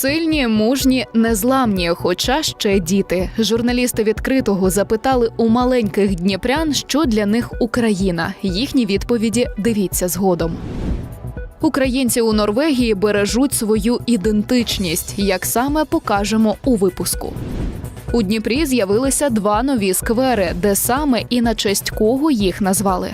Сильні, мужні, незламні, хоча ще діти. Журналісти відкритого запитали у маленьких дніпрян, що для них Україна. Їхні відповіді дивіться згодом. Українці у Норвегії бережуть свою ідентичність, як саме покажемо у випуску. У Дніпрі з'явилися два нові сквери, де саме і на честь кого їх назвали.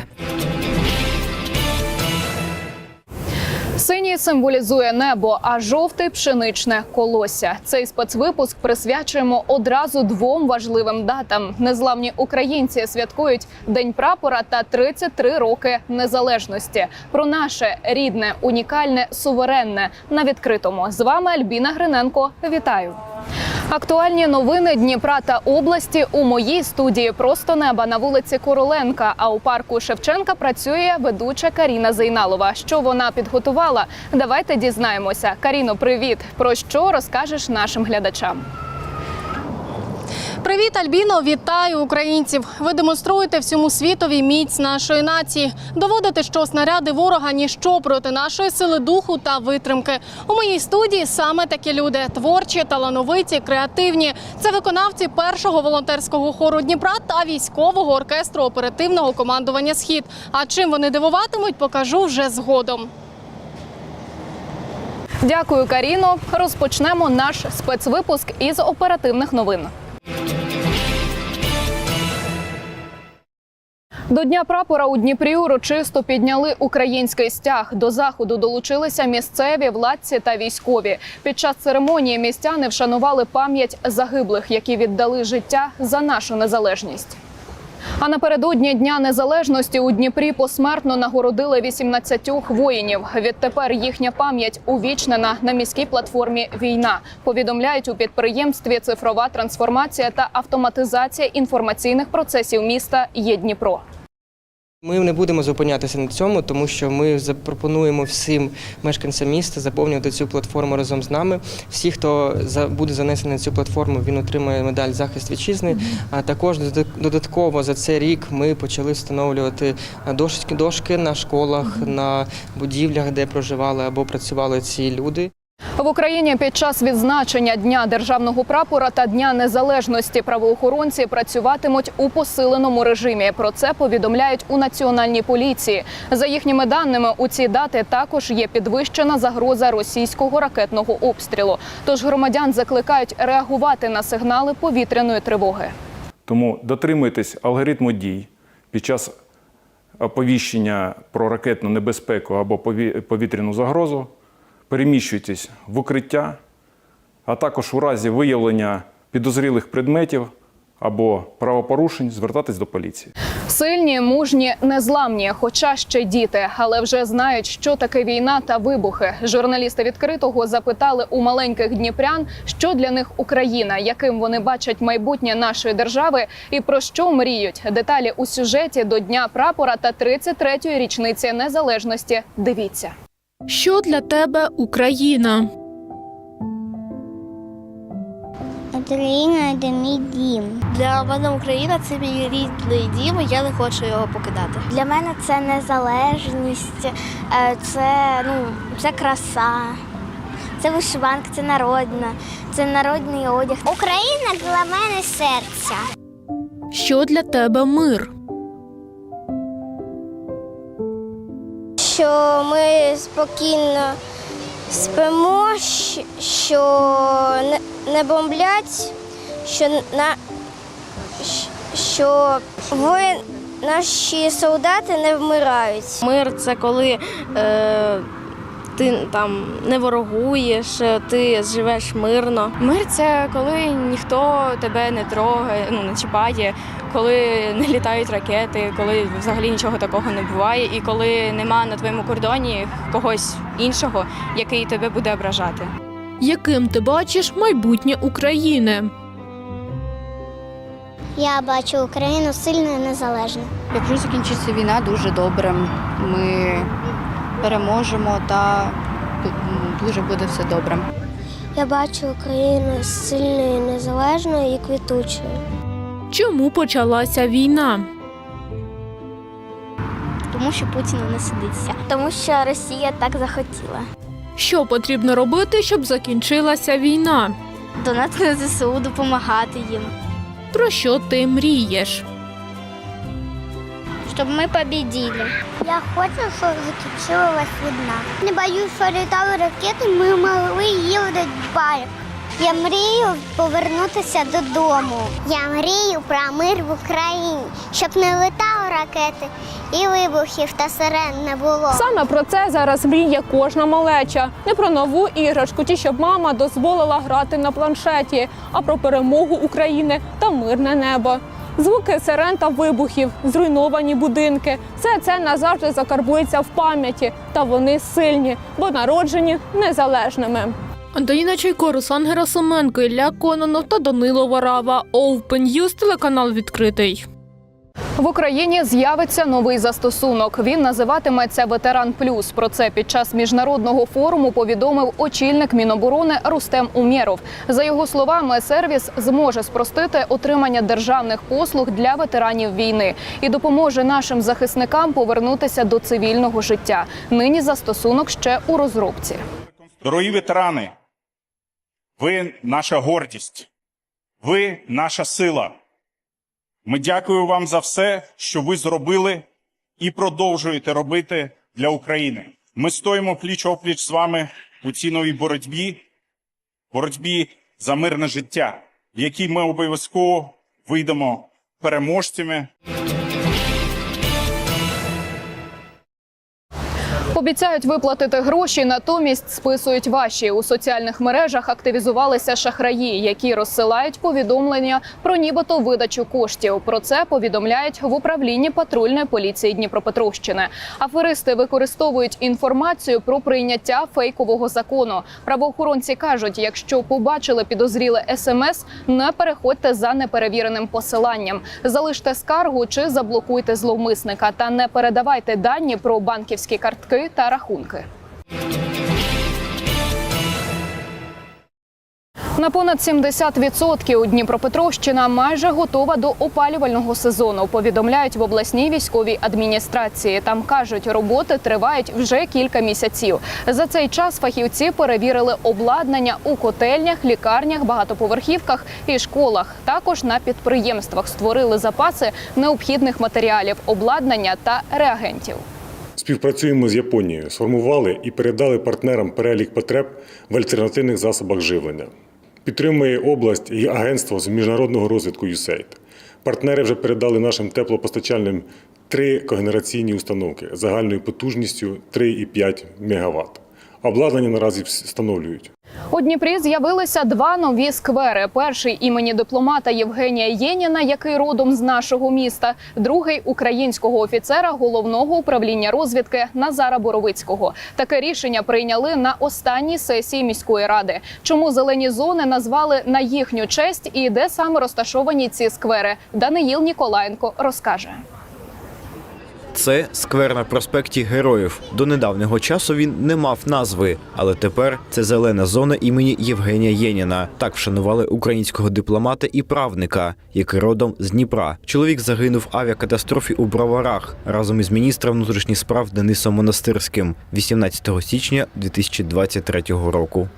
Синій символізує небо, а жовтий пшеничне колосся. Цей спецвипуск присвячуємо одразу двом важливим датам. Незламні українці святкують День прапора та 33 роки незалежності. Про наше рідне, унікальне, суверенне на відкритому. З вами Альбіна Гриненко. Вітаю. Актуальні новини Дніпра та області у моїй студії просто неба на вулиці Короленка. А у парку Шевченка працює ведуча Каріна Зейналова. Що вона підготувала? Давайте дізнаємося. Каріно, привіт! Про що розкажеш нашим глядачам? Привіт, Альбіно! Вітаю українців! Ви демонструєте всьому світові міць нашої нації. Доводите, що снаряди ворога ніщо проти нашої сили духу та витримки. У моїй студії саме такі люди творчі, талановиті, креативні. Це виконавці першого волонтерського хору Дніпра та військового оркестру оперативного командування Схід. А чим вони дивуватимуть, покажу вже згодом. Дякую, Каріно. Розпочнемо наш спецвипуск із оперативних новин. До Дня прапора у Дніпрі урочисто підняли український стяг. До заходу долучилися місцеві владці та військові. Під час церемонії містяни вшанували пам'ять загиблих, які віддали життя за нашу незалежність. А напередодні Дня Незалежності у Дніпрі посмертно нагородили 18 воїнів. Відтепер їхня пам'ять увічнена на міській платформі Війна. Повідомляють у підприємстві цифрова трансформація та автоматизація інформаційних процесів міста є Дніпро. Ми не будемо зупинятися на цьому, тому що ми запропонуємо всім мешканцям міста заповнювати цю платформу разом з нами. Всі, хто буде занесений на цю платформу, він отримає медаль захист вітчизни. А також додатково за цей рік ми почали встановлювати дошки, дошки на школах, на будівлях, де проживали або працювали ці люди. В Україні під час відзначення Дня державного прапора та Дня незалежності правоохоронці працюватимуть у посиленому режимі. Про це повідомляють у національній поліції. За їхніми даними, у ці дати також є підвищена загроза російського ракетного обстрілу. Тож громадян закликають реагувати на сигнали повітряної тривоги. Тому дотримуйтесь алгоритму дій під час оповіщення про ракетну небезпеку або пові- повітряну загрозу, переміщуйтесь в укриття, а також у разі виявлення підозрілих предметів або правопорушень звертатись до поліції. Сильні, мужні, незламні, хоча ще діти, але вже знають, що таке війна та вибухи. Журналісти відкритого запитали у маленьких дніпрян, що для них Україна, яким вони бачать майбутнє нашої держави і про що мріють. Деталі у сюжеті до Дня прапора та 33-ї річниці незалежності. Дивіться. Що для тебе Україна? Україна це мій дім. Для мене Україна це мій рідний дім, і я не хочу його покидати. Для мене це незалежність, е, це, ну, це краса, це вишиванка, це народна, це народний одяг. Україна для мене серця. Що для тебе мир? Що ми спокійно спимо, що не, бомблять, що на що ви наші солдати не вмирають. Мир це коли е, ти там не ворогуєш, е, ти живеш мирно. Мир це коли ніхто тебе не трогає, ну не чіпає, коли не літають ракети, коли взагалі нічого такого не буває, і коли нема на твоєму кордоні когось іншого, який тебе буде ображати. Яким ти бачиш майбутнє України? Я бачу Україну сильною і незалежною. Якщо закінчиться війна, дуже добре. Ми переможемо та дуже буде все добре. Я бачу Україну сильною, незалежною і квітучою. Чому почалася війна? Тому що Путіна не сидиться. Тому що Росія так захотіла. Що потрібно робити, щоб закінчилася війна? Донати на ЗСУ, допомагати їм. Про що ти мрієш? Щоб ми побіділи. Я хочу, щоб закінчилась війна. Не боюсь, що літали ракети, ми могли їздити в парк. Я мрію повернутися додому. Я мрію про мир в Україні, щоб не летали ракети і вибухів та сирен не було. Саме про це зараз мріє кожна малеча. Не про нову іграшку, чи щоб мама дозволила грати на планшеті, а про перемогу України та мирне небо. Звуки сирен та вибухів, зруйновані будинки все це назавжди закарбується в пам'яті, та вони сильні, бо народжені незалежними. Антоніна Чайко, Руслан Герасименко, Ілля Кононов та Данило Варава. Open телеканал відкритий. В Україні з'явиться новий застосунок. Він називатиметься Ветеран Плюс. Про це під час міжнародного форуму повідомив очільник Міноборони Рустем Умєров. За його словами, сервіс зможе спростити отримання державних послуг для ветеранів війни і допоможе нашим захисникам повернутися до цивільного життя. Нині застосунок ще у розробці. Дорогі ветерани, ви наша гордість, ви наша сила. Ми дякуємо вам за все, що ви зробили і продовжуєте робити для України. Ми стоїмо пліч опліч з вами у цій новій боротьбі, боротьбі за мирне життя, в якій ми обов'язково вийдемо переможцями. Обіцяють виплатити гроші, натомість списують ваші. У соціальних мережах активізувалися шахраї, які розсилають повідомлення про нібито видачу коштів. Про це повідомляють в управлінні патрульної поліції Дніпропетровщини. Аферисти використовують інформацію про прийняття фейкового закону. Правоохоронці кажуть, якщо побачили підозріле смс, не переходьте за неперевіреним посиланням, залиште скаргу чи заблокуйте зловмисника та не передавайте дані про банківські картки та рахунки. На понад 70% Дніпропетровщина майже готова до опалювального сезону. Повідомляють в обласній військовій адміністрації. Там кажуть, роботи тривають вже кілька місяців. За цей час фахівці перевірили обладнання у котельнях, лікарнях, багатоповерхівках і школах. Також на підприємствах створили запаси необхідних матеріалів, обладнання та реагентів. Співпрацюємо з Японією, сформували і передали партнерам перелік потреб в альтернативних засобах живлення. Підтримує область і агентство з міжнародного розвитку USAID. Партнери вже передали нашим теплопостачальним три когенераційні установки загальною потужністю 3,5 МВт. Обладнання наразі встановлюють. У Дніпрі з'явилися два нові сквери: перший імені дипломата Євгенія Єніна, який родом з нашого міста, другий українського офіцера головного управління розвідки Назара Боровицького. Таке рішення прийняли на останній сесії міської ради. Чому зелені зони назвали на їхню честь і де саме розташовані ці сквери? Даниїл Ніколаєнко розкаже. Це сквер на проспекті Героїв. До недавнього часу він не мав назви, але тепер це зелена зона імені Євгенія Єніна. Так вшанували українського дипломата і правника, який родом з Дніпра. Чоловік загинув в авіакатастрофі у Броварах разом із міністром внутрішніх справ Денисом Монастирським 18 січня 2023 року.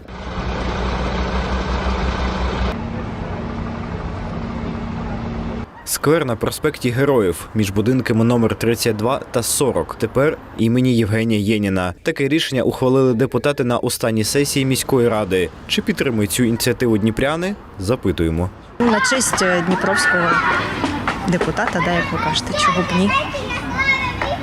Сквер на проспекті Героїв між будинками номер 32 та 40. Тепер імені Євгенія Єніна. Таке рішення ухвалили депутати на останній сесії міської ради. Чи підтримують цю ініціативу дніпряни? Запитуємо. На честь е, дніпровського депутата, да, як ви кажете, чого б ні.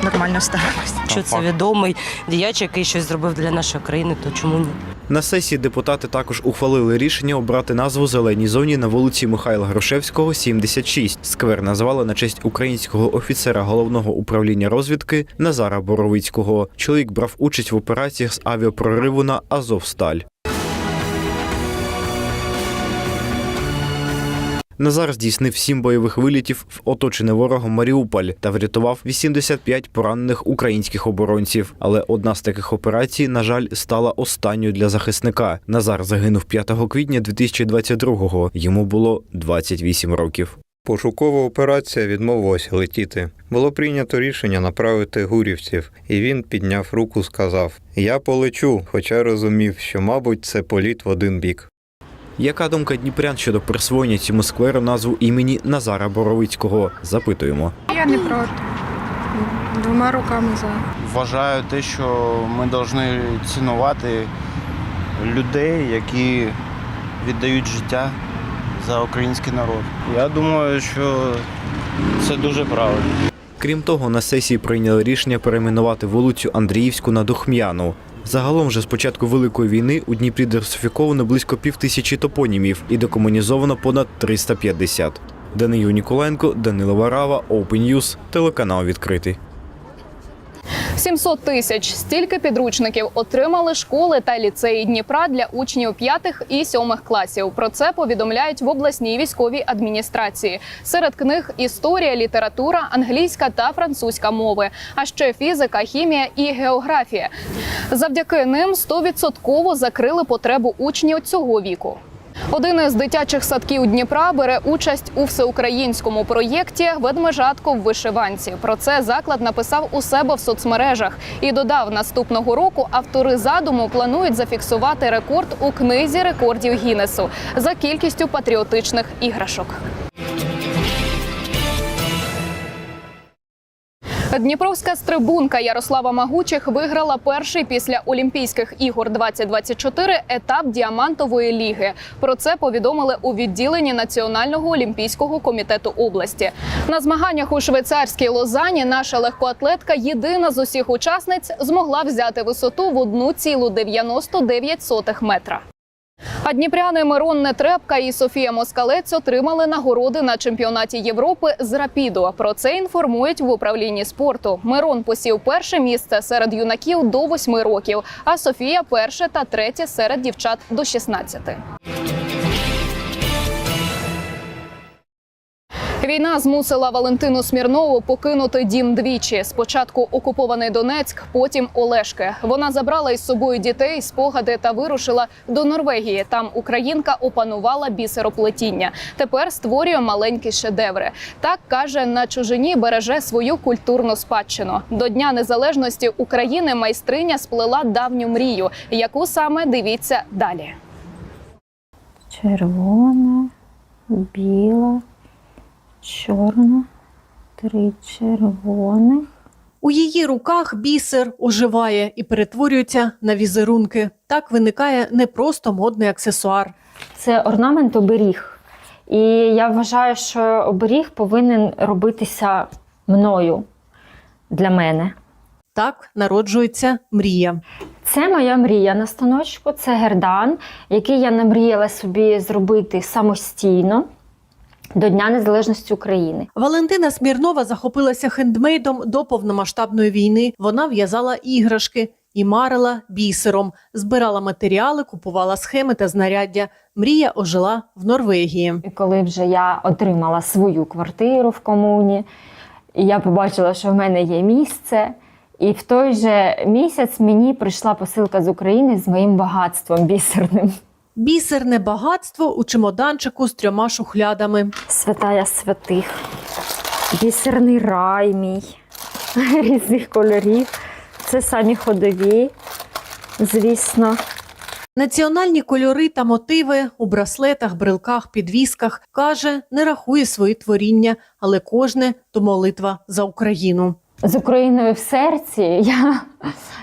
Нормально ставимось. Якщо це відомий діяч, який щось зробив для нашої країни, то чому ні? На сесії депутати також ухвалили рішення обрати назву зеленій зоні на вулиці Михайла Грушевського, 76. Сквер назвали на честь українського офіцера головного управління розвідки Назара Боровицького. Чоловік брав участь в операціях з авіапрориву на Азовсталь. Назар здійснив сім бойових вилітів в оточений ворогом Маріуполь та врятував 85 поранених українських оборонців. Але одна з таких операцій, на жаль, стала останньою для захисника. Назар загинув 5 квітня 2022-го. Йому було 28 років. Пошукова операція відмовилася летіти. Було прийнято рішення направити гурівців, і він підняв руку, сказав: Я полечу, хоча розумів, що, мабуть, це політ в один бік. Яка думка дніпрян щодо присвоєння цьому скверу назву імені Назара Боровицького? Запитуємо. Я не проти. Двома руками за. Вважаю те, що ми повинні цінувати людей, які віддають життя за український народ. Я думаю, що це дуже правильно. Крім того, на сесії прийняли рішення перейменувати вулицю Андріївську на Духм'яну. Загалом же з початку Великої війни у Дніпрі дерсифіковано близько пів тисячі топонімів і декомунізовано понад 350. Данию Ніколенко, Данило Варава, Open News, телеканал відкритий. 700 тисяч стільки підручників отримали школи та ліцеї Дніпра для учнів п'ятих і сьомих класів. Про це повідомляють в обласній військовій адміністрації. Серед книг історія, література, англійська та французька мови, а ще фізика, хімія і географія. Завдяки ним 100% закрили потребу учнів цього віку. Один із дитячих садків Дніпра бере участь у всеукраїнському проєкті Ведмежатко в вишиванці. Про це заклад написав у себе в соцмережах і додав наступного року. Автори задуму планують зафіксувати рекорд у книзі рекордів Гіннесу за кількістю патріотичних іграшок. Дніпровська стрибунка Ярослава Магучих виграла перший після Олімпійських ігор 2024 етап діамантової ліги. Про це повідомили у відділенні Національного олімпійського комітету області. На змаганнях у швейцарській Лозані наша легкоатлетка, єдина з усіх учасниць, змогла взяти висоту в 1,99 метра. А дніпряни Мирон Нетребка і Софія Москалець отримали нагороди на чемпіонаті Європи з рапіду. Про це інформують в управлінні спорту. Мирон посів перше місце серед юнаків до 8 років, а Софія перше та третє серед дівчат до 16. Війна змусила Валентину Смірнову покинути дім двічі. Спочатку окупований Донецьк, потім Олешки. Вона забрала із собою дітей, спогади та вирушила до Норвегії. Там українка опанувала бісероплетіння. Тепер створює маленькі шедеври. Так каже, на чужині береже свою культурну спадщину. До Дня Незалежності України майстриня сплела давню мрію, яку саме дивіться далі. червона, біла, чорна, три червоних. У її руках бісер оживає і перетворюється на візерунки. Так виникає не просто модний аксесуар. Це орнамент оберіг. І я вважаю, що оберіг повинен робитися мною для мене. Так народжується мрія. Це моя мрія на станочку. Це гердан, який я намріяла собі зробити самостійно до Дня Незалежності України. Валентина Смірнова захопилася хендмейдом до повномасштабної війни. Вона в'язала іграшки і марила бісером, збирала матеріали, купувала схеми та знаряддя. Мрія ожила в Норвегії. І коли вже я отримала свою квартиру в комуні, я побачила, що в мене є місце. І в той же місяць мені прийшла посилка з України з моїм багатством бісерним. Бісерне багатство у чемоданчику з трьома шухлядами. Святая святих, бісерний рай мій різних кольорів. Це самі ходові, звісно. Національні кольори та мотиви у браслетах, брелках, підвісках каже, не рахує свої творіння, але кожне то молитва за Україну. З Україною в серці я,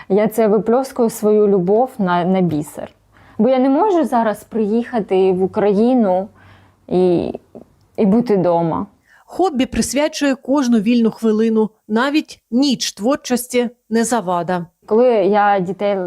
я це випльоскую свою любов на, на бісер. Бо я не можу зараз приїхати в Україну і, і бути вдома. Хобі присвячує кожну вільну хвилину, навіть ніч творчості не завада. Коли я дітей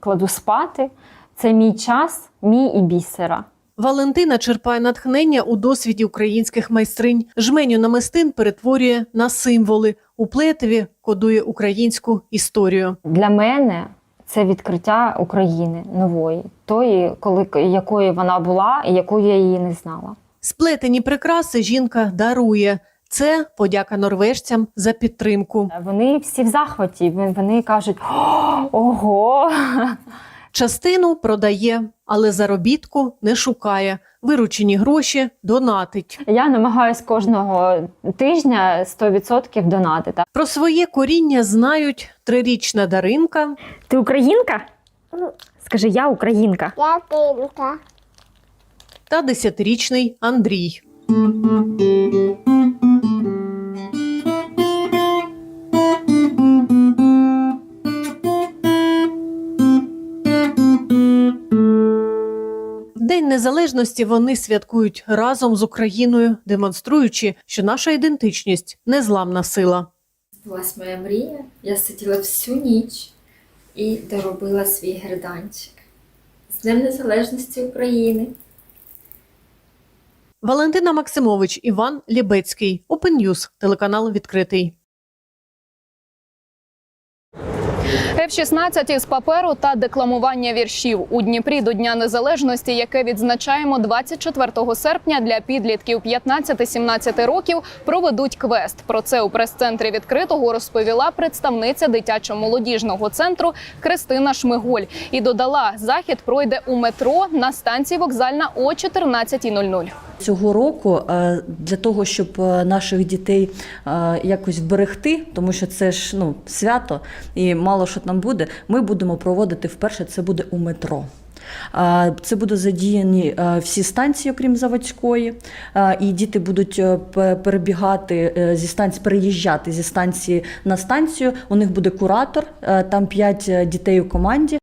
кладу спати, це мій час, мій і бісера. Валентина черпає натхнення у досвіді українських майстринь. Жменю намистин перетворює на символи. У плетеві кодує українську історію. Для мене це відкриття України нової, тої, коли якої вона була і якою я її не знала. Сплетені прикраси жінка дарує. Це подяка норвежцям за підтримку. Вони всі в захваті. Вони кажуть: ого. Частину продає, але заробітку не шукає. Виручені гроші донатить. Я намагаюся кожного тижня 100% донатити. Про своє коріння знають трирічна Даринка Ти українка? Скажи, я українка. Я українка. та десятирічний Андрій. Незалежності вони святкують разом з Україною, демонструючи, що наша ідентичність незламна сила. Збулась моя мрія. Я сиділа всю ніч і доробила свій герданчик. З Днем Незалежності України! Валентина Максимович, Іван Лєбецький, Open News, телеканал відкритий. F-16 із паперу та декламування віршів у Дніпрі до Дня Незалежності, яке відзначаємо 24 серпня для підлітків 15-17 років, проведуть квест. Про це у прес-центрі відкритого розповіла представниця дитячо-молодіжного центру Кристина Шмиголь і додала, захід пройде у метро на станції вокзальна о 14.00. Цього року е, для того, щоб е, наших дітей е, якось вберегти, тому що це ж ну, свято і мало що там буде, ми будемо проводити вперше, це буде у метро. Це будуть задіяні всі станції, окрім заводської, і діти будуть перебігати зі станції, переїжджати зі станції на станцію. У них буде куратор, там 5 дітей у команді.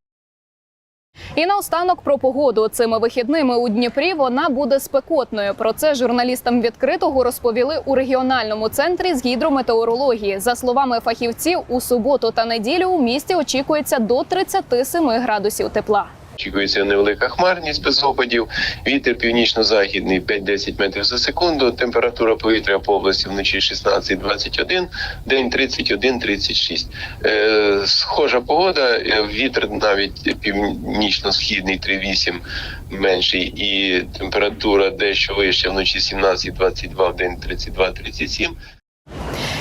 І наостанок про погоду цими вихідними у Дніпрі вона буде спекотною. Про це журналістам відкритого розповіли у регіональному центрі з гідрометеорології. За словами фахівців, у суботу та неділю у місті очікується до 37 градусів тепла. Очікується невелика хмарність без опадів. Вітер північно-західний 5-10 метрів за секунду. Температура повітря по області вночі 16-21, день 31-36. Е, схожа погода. е, Вітер навіть північно-східний 3-8 менший, і температура дещо вища вночі 17-22, в день 32-37.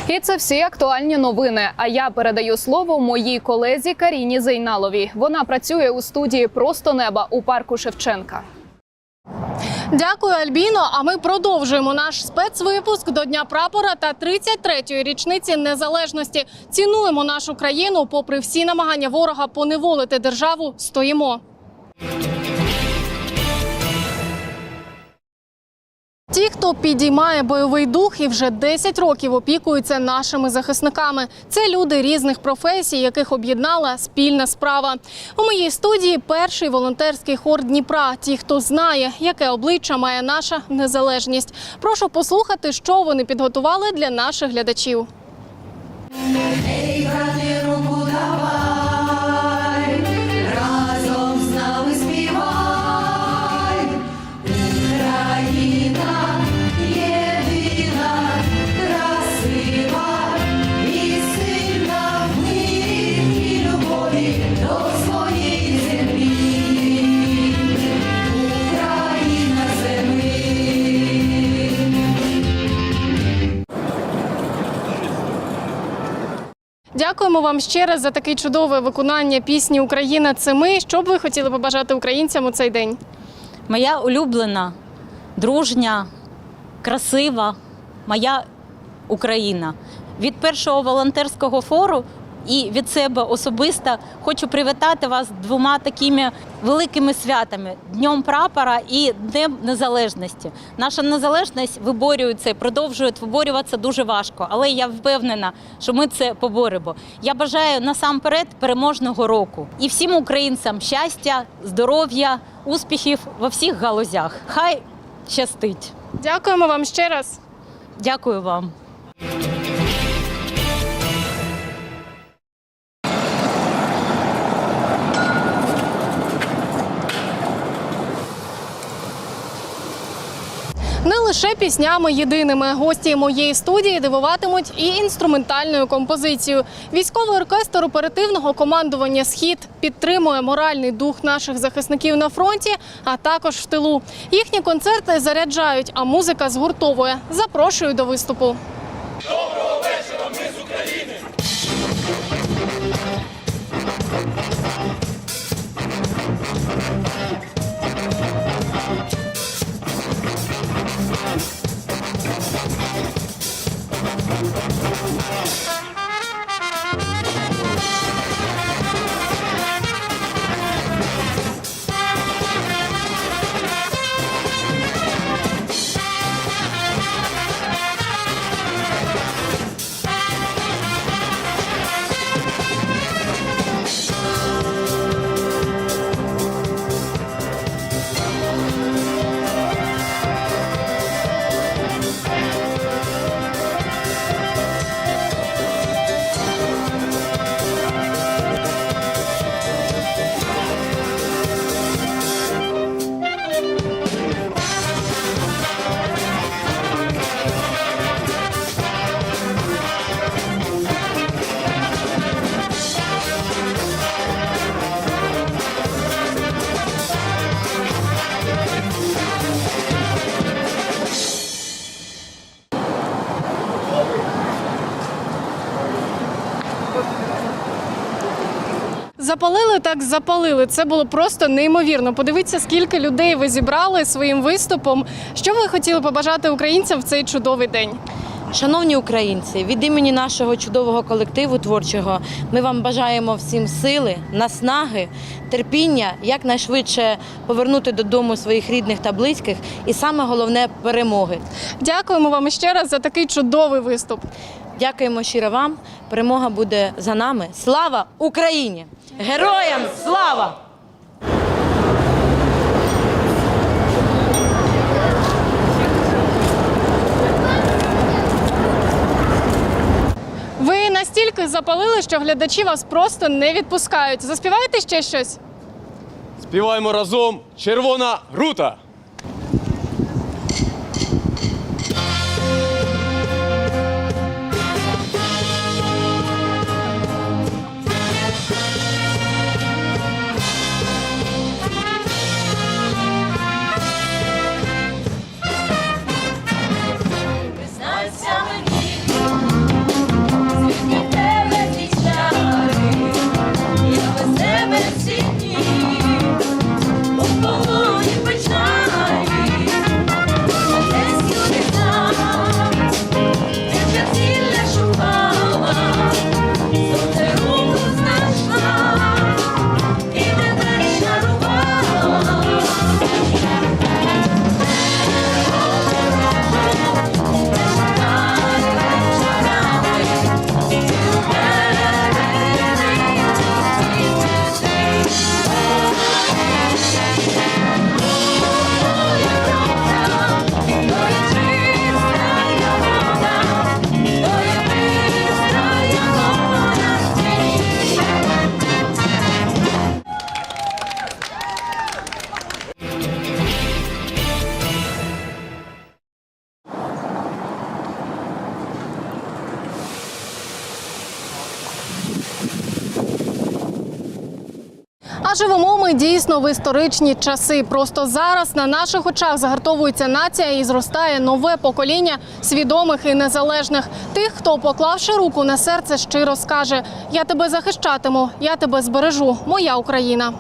І це всі актуальні новини. А я передаю слово моїй колезі Каріні Зейналовій. Вона працює у студії Просто неба у парку Шевченка. Дякую, Альбіно. А ми продовжуємо наш спецвипуск до Дня прапора та 33-ї річниці незалежності. Цінуємо нашу країну, попри всі намагання ворога поневолити державу. Стоїмо. Ті, хто підіймає бойовий дух і вже 10 років опікуються нашими захисниками. Це люди різних професій, яких об'єднала спільна справа. У моїй студії перший волонтерський хор Дніпра. Ті, хто знає, яке обличчя має наша незалежність. Прошу послухати, що вони підготували для наших глядачів. Дякуємо вам ще раз за таке чудове виконання пісні Україна. Це ми. Що б ви хотіли побажати українцям у цей день? Моя улюблена, дружня, красива, моя Україна. Від першого волонтерського фору і від себе особисто хочу привітати вас двома такими великими святами Днем прапора і Днем Незалежності. Наша незалежність виборюється і продовжує виборюватися дуже важко, але я впевнена, що ми це поборемо. Я бажаю насамперед переможного року і всім українцям щастя, здоров'я, успіхів во всіх галузях. Хай щастить. Дякуємо вам ще раз. Дякую вам. Лише піснями єдиними гості моєї студії дивуватимуть і інструментальною композицією. Військовий оркестр оперативного командування Схід підтримує моральний дух наших захисників на фронті, а також в тилу. Їхні концерти заряджають, а музика згуртовує. Запрошую до виступу. Запалили так запалили. Це було просто неймовірно. Подивіться, скільки людей ви зібрали своїм виступом. Що ви хотіли побажати українцям в цей чудовий день? Шановні українці, від імені нашого чудового колективу творчого ми вам бажаємо всім сили, наснаги, терпіння, якнайшвидше повернути додому своїх рідних та близьких, і саме головне перемоги. Дякуємо вам ще раз за такий чудовий виступ. Дякуємо щиро вам. Перемога буде за нами. Слава Україні! Героям слава! Ви настільки запалили, що глядачі вас просто не відпускають. Заспіваєте ще щось? Співаємо разом Червона рута. А живемо ми дійсно в історичні часи. Просто зараз на наших очах загартовується нація і зростає нове покоління свідомих і незалежних. Тих, хто, поклавши руку на серце, щиро скаже: Я тебе захищатиму, я тебе збережу, моя Україна.